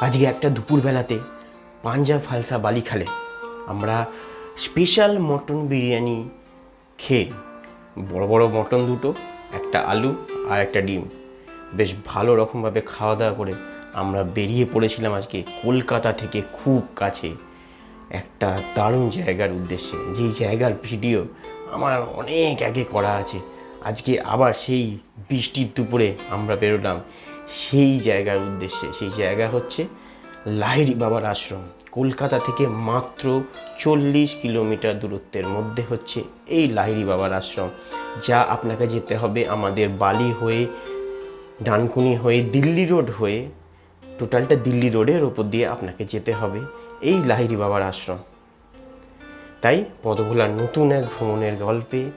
আজকে একটা দুপুরবেলাতে পাঞ্জাব ফালসা বালিখালে আমরা স্পেশাল মটন বিরিয়ানি খেয়ে, বড় বড় মটন দুটো, একটা আলু আর একটা ডিম। বেশ ভালো রকমভাবে খাওয়া দাওয়া করে আমরা বেরিয়ে পড়েছিলাম আজকে কলকাতা থেকে খুব কাছে। একটা দারুণ জায়গার উদ্দেশ্যে। যেই জায়গার ভিডিও আমার অনেক আগে করা আছে। আজকে আবার সেই বৃষ্টির দুপুরে আমরা বেরোলাম। সেই জায়গার উদ্দেশ্যে, সেই জায়গা হচ্ছে লাহিড়ি বাবার আশ্রম। কলকাতা থেকে মাত্র চল্লিশ কিলোমিটার দূরত্বের মধ্যে হচ্ছে এই লাহিড়ি বাবার আশ্রম, যা আপনাকে যেতে হবে আমাদের বালি হয়ে, ডানকুনি হয়ে, দিল্লি রোড হয়ে, টোটালটা দিল্লি রোডের ওপর দিয়ে আপনাকে যেতে হবে এই লাহিড়ি বাবার আশ্রম। তাই পদভোলার নতুন এক ভ্রমণের গল্পে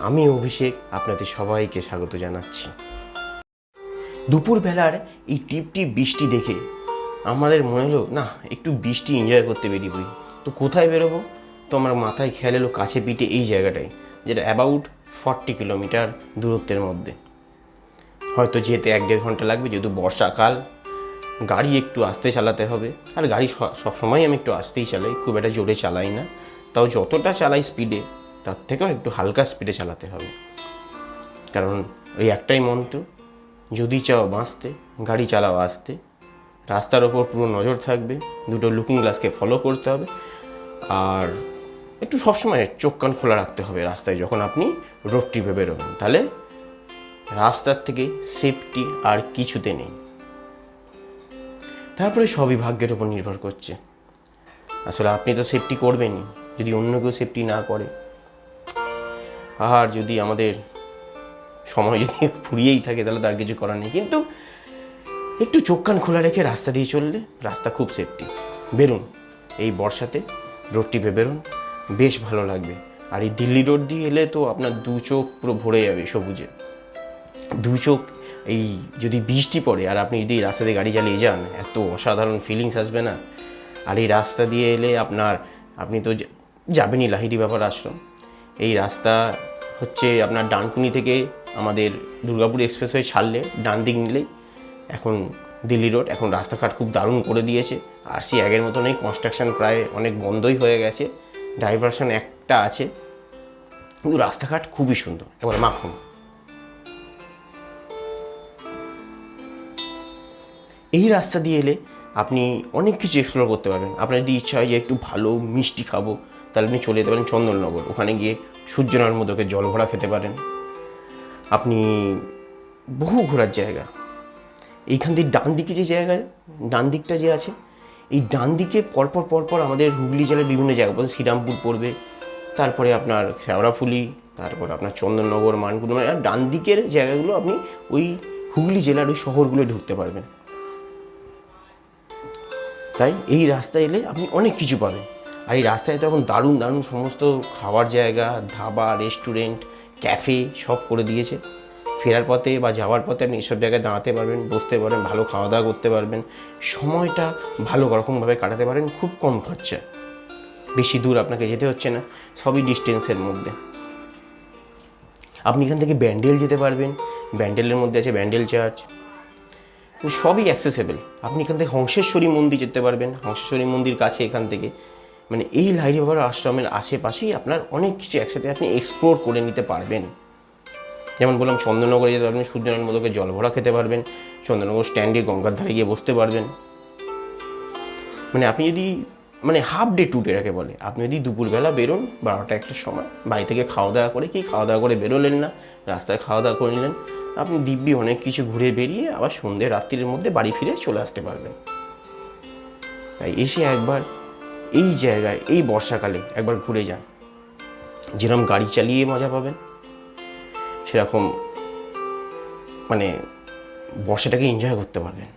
আমি অভিষেক আপনাদের সবাইকে স্বাগত জানাচ্ছি। দুপুরবেলার এই টিপটিপ বৃষ্টি দেখে আমাদের মনে হলো, না, একটু বৃষ্টি এনজয় করতে বেরিয়ে তো কোথায় বেরোবো? তো আমার মাথায় খেয়াল এলো কাছে পিঠে এই জায়গাটায়, যেটা অ্যাবাউট ফর্টি কিলোমিটার দূরত্বের মধ্যে। হয়তো যেতে এক দেড় ঘণ্টা লাগবে, যেহেতু বর্ষাকাল, গাড়ি একটু আস্তে চালাতে হবে। আর গাড়ি সবসময় আমি একটু আস্তেই চালাই, খুব একটা জোরে চালাই না। তাও যতটা চালাই স্পিডে তার থেকেও একটু হালকা স্পিডে চালাতে হবে। কারণ ওই একটাই মন্ত্র যদি চাও বাঁচতে, গাড়ি চালাও আসতে। রাস্তার ওপর পুরো নজর থাকবে, দুটো লুকিং গ্লাসকে ফলো করতে হবে। আর একটু সবসময় চোখ কান খোলা রাখতে হবে রাস্তায় যখন আপনি রোড ট্রিপে বেরোবেন। তাহলে রাস্তার থেকে সেফটি আর কিছুতে নেই। তারপরে সবই ভাগ্যের ওপর নির্ভর করছে। আসলে আপনি তো সেফটি করবেনই, যদি অন্য কেউ সেফটি না করে। আর যদি আমাদের সময় যদি ফুরিয়েই থাকে, তাহলে তার কিছু করার নেই। কিন্তু একটু চোখ কান খোলা রেখে রাস্তা দিয়ে চললে রাস্তা খুব সেফটি বেরুন, এই বর্ষাতে রোড টিপে বেরুন, বেশ ভালো লাগবে। আর এই দিল্লি রোড দিয়ে এলে তো আপনার দু চোখ পুরো ভরে যাবে সবুজে। দু চোখ, এই যদি বৃষ্টি পড়ে আর আপনি যদি এই রাস্তা দিয়ে গাড়ি চালিয়ে যান, এত অসাধারণ ফিলিংস আসবে না? আর এই রাস্তা দিয়ে এলে আপনার, আপনি তো যাবেনই লাহিড়ি বাবার আশ্রম। এই রাস্তা হচ্ছে আপনার ডানকুনি থেকে আমাদের দুর্গাপুর এক্সপ্রেস হয়ে ছাড়লে ডান দিক নিলেই এখন দিল্লি রোড, এখন রাস্তাঘাট খুব দারুণ করে দিয়েছে। আর সে আগের মতো নেই কনস্ট্রাকশন প্রায় অনেক বন্ধই হয়ে গেছে। ডাইভারশন একটা আছে। কিন্তু রাস্তাঘাট খুবই সুন্দর। এবার মাখন। এই রাস্তা দিয়ে এলে আপনি অনেক কিছু এক্সপ্লোর করতে পারবেন। আপনার যদি ইচ্ছা হয় যে একটু ভালো মিষ্টি খাব, তাহলে আপনি চলে যেতে পারেন চন্দননগর। ওখানে গিয়ে সূর্যনারায়ণ মোদকের জল ভরা খেতে পারেন। আপনি বহু ঘোরার জায়গা। এইখান দিয়ে ডান দিকে যে জায়গা, ডান দিকটা যে আছে, এই ডান দিকে পরপর পরপর আমাদের হুগলি জেলার বিভিন্ন জায়গা বলতে শ্রীরামপুর পড়বে, তারপরে আপনার শ্যাওড়াফুলি, তারপর আপনার চন্দননগর মানকুণ্ড মানে ডান দিকের জায়গাগুলো আপনি ওই হুগলি জেলার ওই শহরগুলো ঢুকতে পারবেন। তাই এই রাস্তায় এলে আপনি অনেক কিছু পাবেন। আর এই রাস্তায় তো এখন দারুণ দারুণ সমস্ত খাওয়ার জায়গা, ধাবা, রেস্টুরেন্ট ক্যাফে সব করে দিয়েছে। ফেরার পথে বা যাওয়ার পথে আপনি এসব জায়গায় দাঁড়াতে পারবেন, বসতে পারবেন, ভালো খাওয়া দাওয়া করতে পারবেন, সময়টা ভালো রকমভাবে কাটাতে পারেন, খুব কম খরচা। বেশি দূর আপনাকে যেতে হচ্ছে না, সবই ডিস্টেন্সের মধ্যে। আপনি এখান থেকে ব্যান্ডেল যেতে পারবেন, ব্যান্ডেলের মধ্যে আছে ব্যান্ডেল চার্চ। সবই অ্যাক্সেসেবল। আপনি এখান থেকে হংসেশ্বরী মন্দির যেতে পারবেন, হংসেশ্বরী মন্দির কাছে এখান থেকে। মানে এই লাইরি বাবার আশ্রমের আশেপাশেই আপনার অনেক কিছু একসাথে আপনি এক্সপ্লোর করে নিতে পারবেন। যেমন বললাম, চন্দননগরে যেতে পারবেন সূর্যনারায়ণ মোদকের জল ভরা খেতে পারবেন, চন্দননগর স্ট্যান্ডে গঙ্গার ধারে গিয়ে বসতে পারবেন। মানে আপনি যদি মানে হাফ ডে টু ডে রাখে বলে, আপনি যদি দুপুরবেলা বেরোন বারোটা একটা সময়, বাড়ি থেকে খাওয়া দাওয়া করে কি খাওয়া দাওয়া করে বেরোলেন না, রাস্তায় খাওয়া দাওয়া করে নিলেন, আপনি দিব্যি অনেক কিছু ঘুরে বেরিয়ে আবার সন্ধ্যে রাত্রির মধ্যে বাড়ি ফিরে চলে আসতে পারবেন। তাই এসে একবার এই জায়গায়, এই বর্ষাকালে একবার ঘুরে যান। যেরকম গাড়ি চালিয়ে মজা পাবেন, সেরকম মানে বর্ষাটাকে এনজয় করতে পারবেন।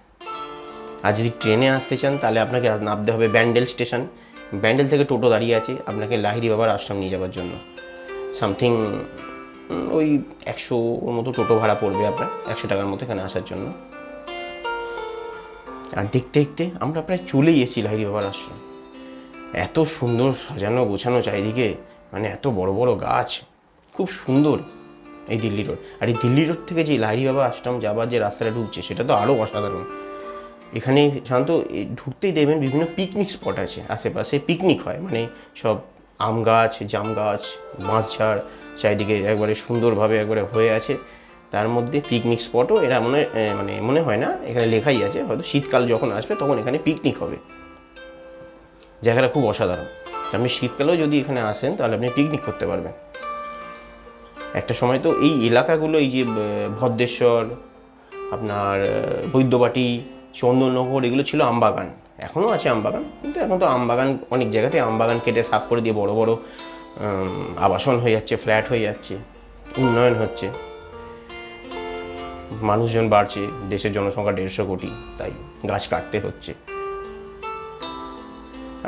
আর যদি ট্রেনে আসতে চান, তাহলে আপনাকে নামতে হবে ব্যান্ডেল স্টেশন। ব্যান্ডেল থেকে টোটো দাঁড়িয়ে আছে, আপনাকে লাহিরি বাবার আশ্রম নিয়ে যাওয়ার জন্য। সামথিং ওই একশো মতো টোটো ভাড়া পড়বে আপনার, একশো টাকার মতো এখানে আসার জন্য। আর দেখতে দেখতে আমরা প্রায় চলেই এসেছি লাহিরি বাবার আশ্রম। এত সুন্দর সাজানো গোছানো চারিদিকে মানে এত বড় বড় গাছ, খুব সুন্দর এই দিল্লি রোড। আর এই দিল্লি রোড থেকে যে লাহিড়ি বাবা আশ্রম যাবার যে রাস্তাটা ঢুকছে, সেটা তো আরও অসাধারণ। এখানে সাধারণত ঢুকতেই দেখবেন বিভিন্ন পিকনিক স্পট আছে, আশেপাশে পিকনিক হয় মানে সব আম গাছ, জাম গাছ বাঁশঝাড় চারিদিকে একবারে সুন্দরভাবে একবারে হয়ে আছে। তার মধ্যে পিকনিক স্পটও এরা মনে মানে মনে হয় না, এখানে লেখাই আছে, হয়তো শীতকাল যখন আসবে তখন এখানে পিকনিক হবে। জায়গাটা খুব অসাধারণ। আপনি শীতকালেও যদি এখানে আসেন, তাহলে আপনি পিকনিক করতে পারবেন। একটা সময় তো এই এলাকাগুলো, এই যে ভদ্রেশ্বর, আপনার বৈদ্যবাটি, চন্দননগর, এগুলো ছিল আমবাগান। এখনও আছে আমবাগান, কিন্তু এখন তো আমবাগান, অনেক জায়গাতে আমবাগান কেটে সাফ করে দিয়ে বড় বড় আবাসন হয়ে যাচ্ছে, ফ্ল্যাট হয়ে যাচ্ছে, উন্নয়ন হচ্ছে। মানুষজন বাড়ছে, দেশের জনসংখ্যা দেড়শো কোটি, তাই গাছ কাটতে হচ্ছে।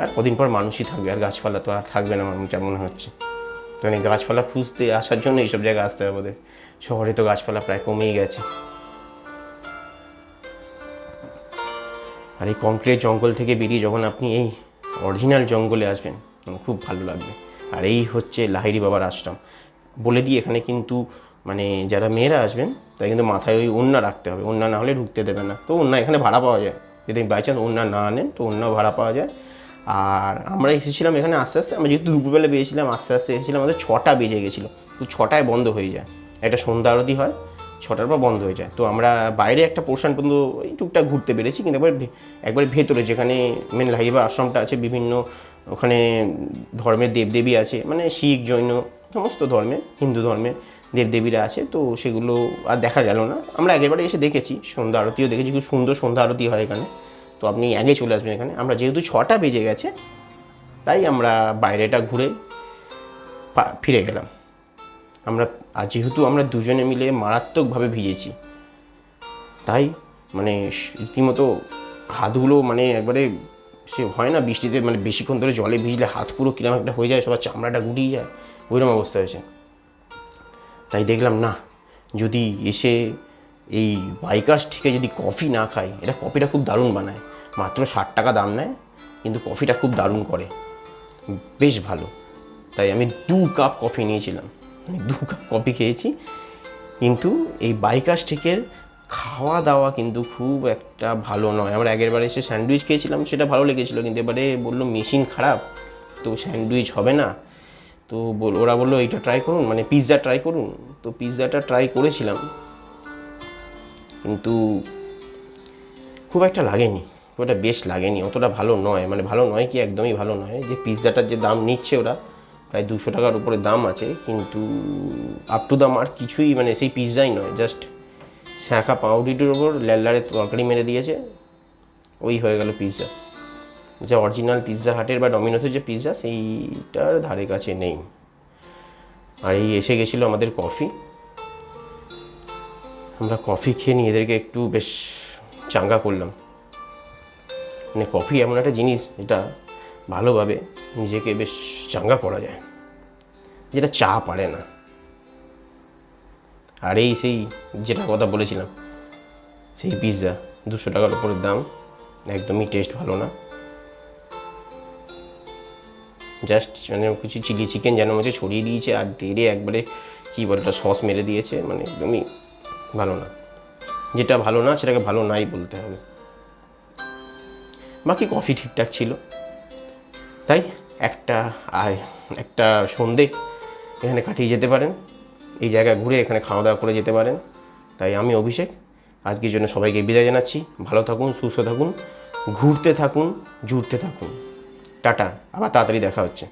আর কদিন পর মানুষই থাকবে, আর গাছপালা তো আর থাকবে না আমার মনে হচ্ছে। তো মানে গাছপালা খুঁজতে আসার জন্য এইসব জায়গায় আসতে হবে ওদের। শহরে তো গাছপালা প্রায় কমেই গেছে। আর এই কংক্রিট জঙ্গল থেকে বেরিয়ে যখন আপনি এই অরিজিনাল জঙ্গলে আসবেন খুব ভালো লাগবে। আর এই হচ্ছে লাহিড়ি বাবার আশ্রম। বলে দিই, এখানে কিন্তু মানে যারা মেয়েরা আসবেন তাই কিন্তু মাথায় ওই ওন্না রাখতে হবে। ওন্না না হলে ঢুকতে দেবে না। তো ওন্না এখানে ভাড়া পাওয়া যায়। যদি বাই চান্স ওন্না না আনেন, তো ওন্না ভাড়া পাওয়া যায়। আর আমরা এসেছিলাম এখানে আস্তে আস্তে, আমরা যেহেতু দুপুরবেলা বেরিয়েছিলাম, আস্তে আস্তে এসেছিলাম, আমাদের ছটা বেজে গেছিল। তো ছটায় বন্ধ হয়ে যায়। একটা সন্ধ্যা আরতি হয়, ছটার পর বন্ধ হয়ে যায়। তো আমরা বাইরে একটা পোর্শন পর্যন্ত এই টুকটাক ঘুরতে পেরেছি, কিন্তু একবার একবার ভেতরে, যেখানে মেন লাহিবা আশ্রমটা আছে, বিভিন্ন ওখানে ধর্মের দেবদেবী আছে মানে শিখ, জৈন, সমস্ত ধর্মের, হিন্দু ধর্মের দেবদেবীরা আছে, তো সেগুলো আর দেখা গেল না। আমরা আগেরবারে এসে দেখেছি, সন্ধ্যা আরতিও দেখেছি, খুব সুন্দর সন্ধ্যা আরতি হয় এখানে। তো আপনি আগে চলে আসবেন এখানে। আমরা যেহেতু ছটা বেজে গেছে, তাই আমরা বাইরেটা ঘুরে ফিরে গেলাম। আমরা, আর যেহেতু আমরা দুজনে মিলে মারাত্মকভাবে ভিজেছি, তাই মানে রীতিমতো হাতগুলো মানে একবারে সে হয় না বৃষ্টিতে মানে বেশিক্ষণ ধরে জলে ভিজলে হাত পুরো কিরম একটা হয়ে যায়, সবার চামড়াটা গুটিয়ে যায়, ওইরকম অবস্থা হয়েছে। তাই দেখলাম, না, যদি এসে এই বাইকার্স থেকে যদি কফি না খাই এটা কফিটা খুব দারুণ বানায়। মাত্র ষাট টাকা দাম নেয়, কিন্তু কফিটা খুব দারুণ করে। বেশ ভালো। তাই আমি দু কাপ কফি নিয়েছিলাম। আমি দু কাপ কফি খেয়েছি, কিন্তু এই বাইকার্স টেকের খাওয়া দাওয়া কিন্তু খুব একটা ভালো নয়। আমরা আগের বারে এসে স্যান্ডউইচ খেয়েছিলাম, সেটা ভালো লেগেছিলো, কিন্তু এবারে বলল মেশিন খারাপ, তো স্যান্ডউইচ হবে না। তো ওরা বলল, এইটা ট্রাই করুন মানে পিৎজা ট্রাই করুন। তো পিৎজাটা ট্রাই করেছিলাম কিন্তু খুব একটা লাগেনি, খুব একটা বেশ লাগেনি, অতটা ভালো নয়। মানে ভালো নয় কি একদমই ভালো নয়। যে পিৎজাটার যে দাম নিচ্ছে ওরা, প্রায় দুশো টাকার উপরে দাম আছে, কিন্তু আপ টু দাম আর কিছুই মানে সেই পিৎজাই নয়। জাস্ট শাঁখা পাউরুটির ওপর ল্যালারে তরকারি মেরে দিয়েছে, ওই হয়ে গেল পিৎজা। যে অরিজিনাল পিৎজা হাটের বা ডমিনোসের যে পিৎজা, সেইটার ধারে কাছে নেই। আর এই এসে গেছিল আমাদের কফি আমরা কফি খেয়ে নিয়ে এদেরকে একটু বেশ চাঙ্গা করলাম। মানে কফি এমন একটা জিনিস যেটা ভালোভাবে নিজেকে বেশ চাঙ্গা করা যায়, যেটা চা পারে না। আর এই সেই যেটা কথা বলেছিলাম, সেই পিৎজা দুশো টাকার উপরে দাম, একদমই টেস্ট ভালো না। জাস্ট মানে কিছু চিলি চিকেন যেন মধ্যে ছড়িয়ে দিয়েছে, আর তেলে একবারে কী বলে ওটা সস মেরে দিয়েছে মানে একদমই ভালো না। যেটা ভালো না, সেটাকে ভালো নাই বলতে হবে। বাকি কফি ঠিকঠাক ছিল। তাই একটা আয়, একটা সন্ধে এখানে কাটিয়ে যেতে পারেন। এই জায়গায় ঘুরে এখানে খাওয়া দাওয়া করে যেতে পারেন। তাই আমি অভিষেক, আজকের জন্য সবাইকে বিদায় জানাচ্ছি। ভালো থাকুন, সুস্থ থাকুন, ঘুরতে থাকুন, জুড়তে থাকুন। টাটা, আবার তাড়াতাড়ি দেখা হচ্ছে।